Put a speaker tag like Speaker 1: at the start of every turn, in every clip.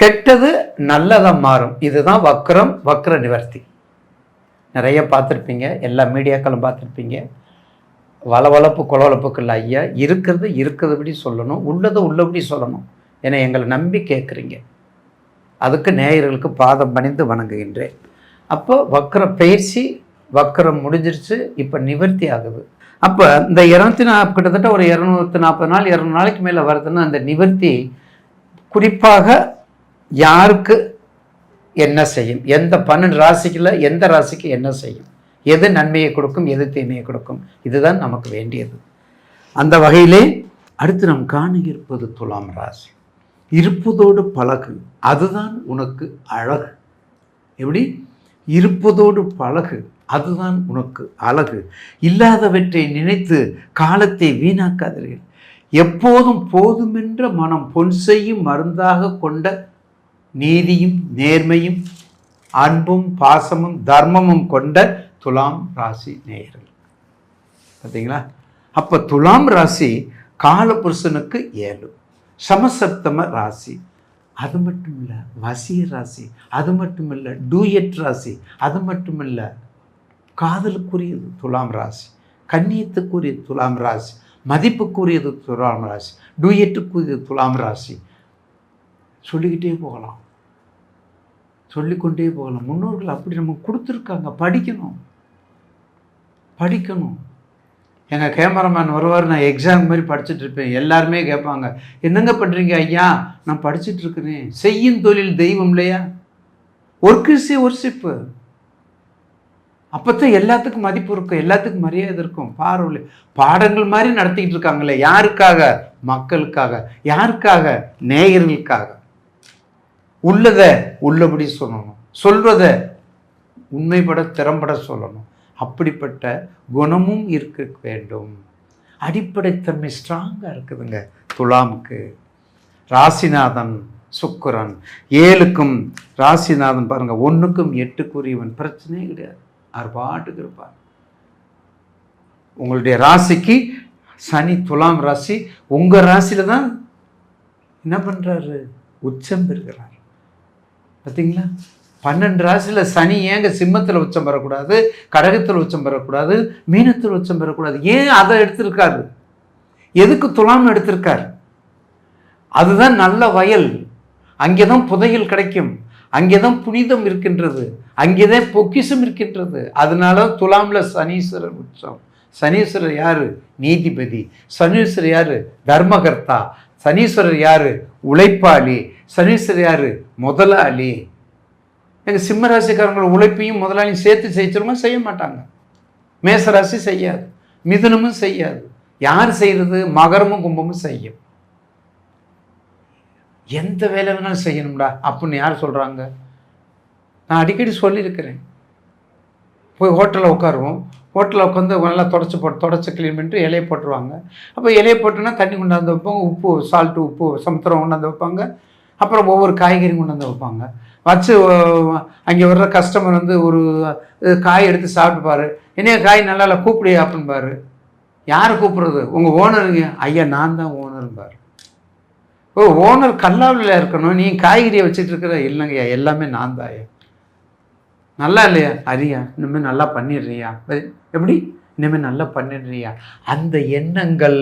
Speaker 1: கெட்டது நல்லதாக மாறும். இதுதான் வக்ரம் வக்ர நிவர்த்தி. நிறைய பார்த்துருப்பீங்க. எல்லா மீடியாக்களும் பார்த்துருப்பீங்க. வளவளப்பு கொலவளப்புக்கள் ஐயா இருக்கிறது இருக்கிறதுபடி சொல்லணும். உள்ளதை உள்ளபடி சொல்லணும். ஏன்னா எங்களை நம்பி கேட்குறீங்க. அதுக்கு நேயர்களுக்கு பாதம் பணிந்து வணங்குகின்றேன். அப்போ வக்கர பயிற்சி வக்கரம் முடிஞ்சிருச்சு. இப்போ நிவர்த்தி ஆகுது. அப்போ இந்த இரநூத்தி நா கிட்டத்தட்ட ஒரு இரநூத்தி நாற்பது நாள் இரநூறு நாளைக்கு மேலே வருதுன்னா அந்த நிவர்த்தி குறிப்பாக யாருக்கு என்ன செய்யும்? எந்த பன்னெண்டு ராசிக்குள்ள எந்த ராசிக்கு என்ன செய்யும்? எது நன்மையை கொடுக்கும்? எது தீமையை கொடுக்கும்? இதுதான் நமக்கு வேண்டியது. அந்த வகையிலே அடுத்து நாம் காண இருப்பது துலாம் ராசி. இருப்பதோடு பழகு. அதுதான் உனக்கு அழகு. எப்படி? இருப்பதோடு பழகு. அதுதான் உனக்கு அழகு. இல்லாதவற்றை நினைத்து காலத்தை வீணாக்காதீர்கள். எப்போதும் போதுமென்ற மனம் பொன் செய்யும் மருந்தாக கொண்ட நீதியும் நேர்மையும் அன்பும் பாசமும் தர்மமும் கொண்ட துலாம் ராசி நேயர்கள். பார்த்தீங்களா அப்போ துலாம் ராசி காலபுருஷனுக்கு ஏழு சமசப்தம ராசி. அது மட்டும் இல்லை வசிய ராசி அது மட்டும் இல்லை டூயட் ராசி அது மட்டும் இல்லை காதலுக்குரியது துலாம் ராசி கண்ணியத்துக்குரிய துலாம் ராசி மதிப்புக்குரியது துலாம் ராசி டூயட்டுக்குரியது துலாம் ராசி சொல்லிக்கிட்டே போகலாம். சொல்லிக்கொண்டே போகலாம். முன்னோர்கள் அப்படி நம்ம கொடுத்துருக்காங்க. படிக்கணும். படிக்கணும். எங்கள் கேமராமேன் வருவார் நான் எக்ஸாம் மாதிரி படிச்சுட்டு இருப்பேன். எல்லாருமே கேட்பாங்க. என்னங்க பண்ணுறீங்க ஐயா? நான் படிச்சுட்டு இருக்கிறேன். செய்யும் தொழில் தெய்வம் இல்லையா? ஒர்க் சி ஒர்ஷிப்பு அப்போ தான் எல்லாத்துக்கும் மதிப்பு இருக்கும். எல்லாத்துக்கும் மரியாதை இருக்கும். பார்வை பாடங்கள் மாதிரி நடத்திக்கிட்டு இருக்காங்களே. யாருக்காக? மக்களுக்காக. யாருக்காக? நேயர்களுக்காக. உள்ளதை உள்ளபடி சொல்லணும். சொல்வத உண்மைப்பட திறம்பட சொல்லணும். அப்படிப்பட்ட குணமும் இருக்க வேண்டும். அடிப்படைத்தன்மை ஸ்ட்ராங்காக இருக்குதுங்க. துலாமுக்கு ராசிநாதன் சுக்கரன். ஏழுக்கும் ராசிநாதன் பாருங்க ஒன்றுக்கும் எட்டுக்குரியவன். பிரச்சனையே கிடையாது. அறுபாட்டுக்கு இருப்பார் உங்களுடைய ராசிக்கு சனி துலாம் ராசி உங்கள் ராசியில் தான் என்ன பண்ணுறாரு உச்சம் பெறுகிறார். பார்த்தீங்களா பன்னெண்டு ராசியில் சனி ஏங்க சிம்மத்தில் உச்சம் பெறக்கூடாது கடகத்தில் உச்சம் பெறக்கூடாது மீனத்தில் உச்சம் பெறக்கூடாது. ஏன் அதை எடுத்திருக்காரு? எதுக்கு துலாம் எடுத்திருக்கார்? அதுதான் நல்ல வயல். அங்கே தான் புதையல் கிடைக்கும். அங்கே தான் புனிதம் இருக்கின்றது. அங்கே தான் பொக்கிஷம் இருக்கின்றது. அதனால துலாமில் சனீஸ்வரர் உச்சம். சனீஸ்வரர் யார்? நீதிபதி. சனீஸ்வரர் யார்? தர்மகர்த்தா. சனீஸ்வரர் யார்? உழைப்பாளி. சனீஸ்வரர் யார்? முதலாளி. எங்கள் சிம்ம ராசிக்காரங்களோட உழைப்பையும் முதலாளியும் சேர்த்து செய்ச்சிருமா செய்ய மாட்டாங்க. மேசராசி செய்யாது. மிதுனமும் செய்யாது. யார் செய்கிறது மகரமும் கும்பமும் செய்யும். எந்த வேலை வேணாலும் செய்யணும்டா அப்படின்னு யார் சொல்கிறாங்க நான் அடிக்கடி சொல்லியிருக்கிறேன். போய் ஹோட்டலில் உட்காருவோம். ஹோட்டலில் உட்காந்து நல்லா தொடச்சி போட்டு தொடச்சி க்ளீன் பண்ணிட்டு இலையை போட்டுருவாங்க. அப்போ இலையை போட்டோன்னா தண்ணி கொண்டாந்து வைப்பாங்க உப்பு சால்ட்டு உப்பு சமுத்திரம் கொண்டாந்து வைப்பாங்க. அப்புறம் ஒவ்வொரு காய்கறியும் கொண்டாந்து வைப்பாங்க. வச்சு அங்கே வர்ற கஸ்டமர் வந்து ஒரு காய் எடுத்து சாப்பிட்டுப்பாரு. என்னைய காய் நல்லா இல்லை கூப்பிடு அப்படின்பாரு யார் கூப்பிட்றது? உங்கள் ஓனருங்க ஐயா நான் தான் ஓனரும்பார் ஓ ஓனர் கல்லாவில் இருக்கணும். நீ காய்கறியை வச்சுட்டு இருக்கிற இல்லைங்கய்யா எல்லாமே நான் தான் ஐயா. நல்லா இல்லையா? அரியா இனிமேல் நல்லா பண்ணிடுறியா? எப்படி? இனிமேல் நல்லா பண்ணிடுறியா? அந்த எண்ணங்கள்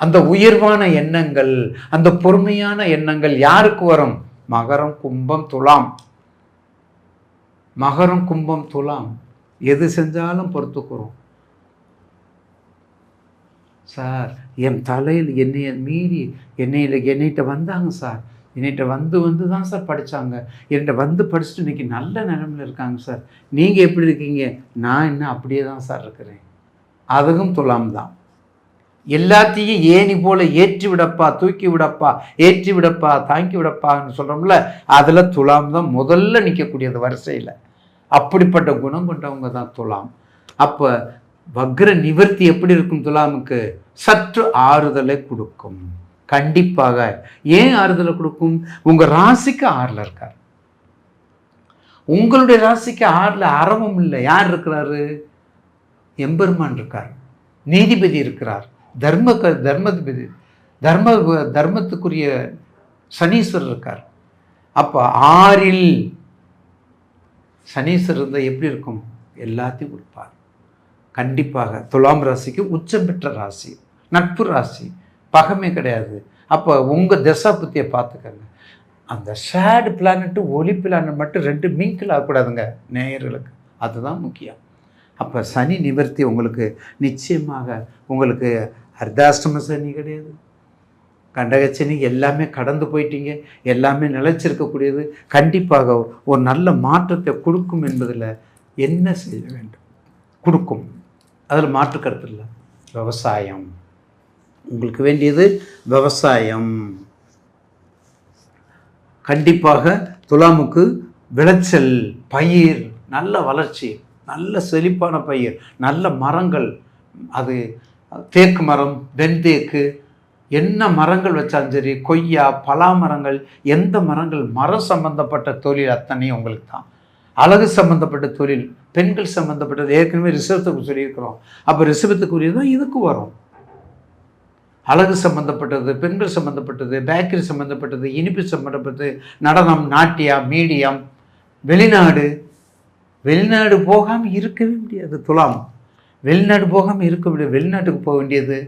Speaker 1: அந்த உயர்வான எண்ணங்கள் அந்த பொறுமையான எண்ணங்கள் யாருக்கு வரும்? மகரம் கும்பம் துலாம். மகரம் கும்பம் துலாம். எது செஞ்சாலும் பொறுத்துக்கிறோம். சார் என் தலையில் என்னைய மீறி என்னையில் என்னைகிட்ட வந்தாங்க சார். என்கிட்ட வந்து வந்து தான் சார் படித்தாங்க என்கிட்ட வந்து படிச்சுட்டு இன்றைக்கி நல்ல நிலைமையில் இருக்காங்க சார். நீங்கள் எப்படி இருக்கீங்க? நான் இன்னும் அப்படியே தான் சார் இருக்கிறேன். அதுவும் துலாம் தான். எல்லாத்தையும் ஏணி போல ஏற்றி விடப்பா தூக்கி விடப்பா ஏற்றி விடப்பா தாங்கி விடப்பான்னு சொல்கிறோம்ல அதில் துலாம் தான் முதல்ல நிற்கக்கூடியது வரிசையில். அப்படிப்பட்ட குணம் கொண்டவங்க தான் துலாம். அப்போ வக்ர நிவர்த்தி எப்படி இருக்கும் துலாமுக்கு? சற்று ஆறுதலை கொடுக்கும். கண்டிப்பாக ஏன் ஆறுதலை கொடுக்கும்? உங்க ராசிக்கு ஆறில் இருக்கார். உங்களுடைய ராசிக்கு ஆறில் அறவும் இல்லை. யார் இருக்கிறாரு? எம்பெருமான் இருக்கார். நீதிபதி இருக்கிறார். தர்ம க- தர்மதிபதி தர்ம தர்மத்துக்குரிய சனீஸ்வரர் இருக்கார். அப்போ ஆறில் சனீஸ்வரர் இருந்தால் எப்படி இருக்கும்? எல்லாத்தையும் கொடுப்பார். கண்டிப்பாக துலாம் ராசிக்கு உச்சம் பெற்ற ராசி நட்பு ராசி பகமே கிடையாது. அப்போ உங்கள் திசா புத்தியை பார்த்துக்கங்க. அந்த ஷேடு பிளானட்டு ஒளி பிளானட் மட்டும் ரெண்டு மிங்கிள் ஆகக்கூடாதுங்க. நேயர்களுக்கு. அதுதான் முக்கியம். அப்போ சனி நிவர்த்தி உங்களுக்கு நிச்சயமாக உங்களுக்கு அர்த்தாஷ்டம சனி கிடையாது. கண்டகச்சனி எல்லாமே கடந்து போயிட்டீங்க. எல்லாமே நிலைச்சிருக்கக்கூடியது. கண்டிப்பாக ஒரு நல்ல மாற்றத்தை கொடுக்கும் என்பதில் என்ன செய்ய வேண்டும்? கொடுக்கும். அதில் மாற்று கருத்து இல்லை. விவசாயம். உங்களுக்கு வேண்டியது விவசாயம். கண்டிப்பாக துலாமுக்கு விளைச்சல் பயிர் நல்ல வளர்ச்சி நல்ல செழிப்பான பயிர் நல்ல மரங்கள் அது தேக்கு மரம் வெண்தேக்கு என்ன மரங்கள் வச்சாலும் சரி கொய்யா பலா மரங்கள் எந்த மரங்கள் மரம் சம்பந்தப்பட்ட தொழில் அத்தனையும் உங்களுக்கு தான். அழகு சம்பந்தப்பட்ட தொழில் பெண்கள் சம்பந்தப்பட்டது ஏற்கனவே ரிசர்வத்துக்கு சொல்லியிருக்கிறோம். அப்போ ரிசர்வத்துக்குரியது தான் இதுக்கு வரும். அழகு சம்பந்தப்பட்டது பெண்கள் சம்பந்தப்பட்டது பேக்கரி சம்பந்தப்பட்டது இனிப்பு சம்பந்தப்பட்டது நடனம் நாட்டியம் மீடியம் வெளிநாடு. வெளிநாடு போகாமல் இருக்கவே முடியாது துலாம். வெளிநாடு போகாமல் இருக்க முடியாது வெளிநாட்டுக்கு போக வேண்டியது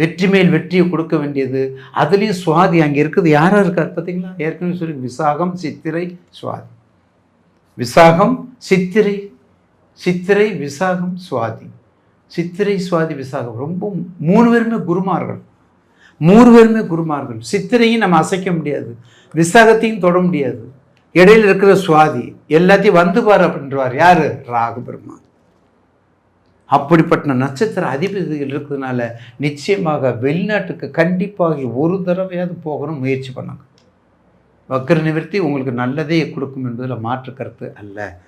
Speaker 1: வெற்றி மேல் வெற்றியை கொடுக்க வேண்டியது. அதுலேயும் சுவாதி அங்கே இருக்குது. யாராக இருக்கார் பார்த்தீங்களா ஏற்கனவே சொல்லி விசாகம் சித்திரை சுவாதி. விசாகம் சித்திரை. சித்திரை விசாகம் சுவாதி. சித்திரை சுவாதி விசாகம். ரொம்ப மூணு பேருமே குருமார்கள். மூணு பேருமே குருமார்கள். சித்திரையும் நம்ம அசைக்க முடியாது. விசாகத்தையும் தொட முடியாது. இடையில இருக்கிற சுவாதி எல்லாத்தையும் வந்து அப்படின்றார். அப்படின்றவார் யாரு அப்படிப்பட்ட நட்சத்திர அதிபதிகள் இருக்கிறதுனால நிச்சயமாக வெளிநாட்டுக்கு கண்டிப்பாக ஒரு தடவையாவது போகணும் முயற்சி பண்ணுங்க. வக்கர நிவர்த்தி உங்களுக்கு நல்லதே கொடுக்கும் என்பதில் மாற்று கருத்து அல்ல.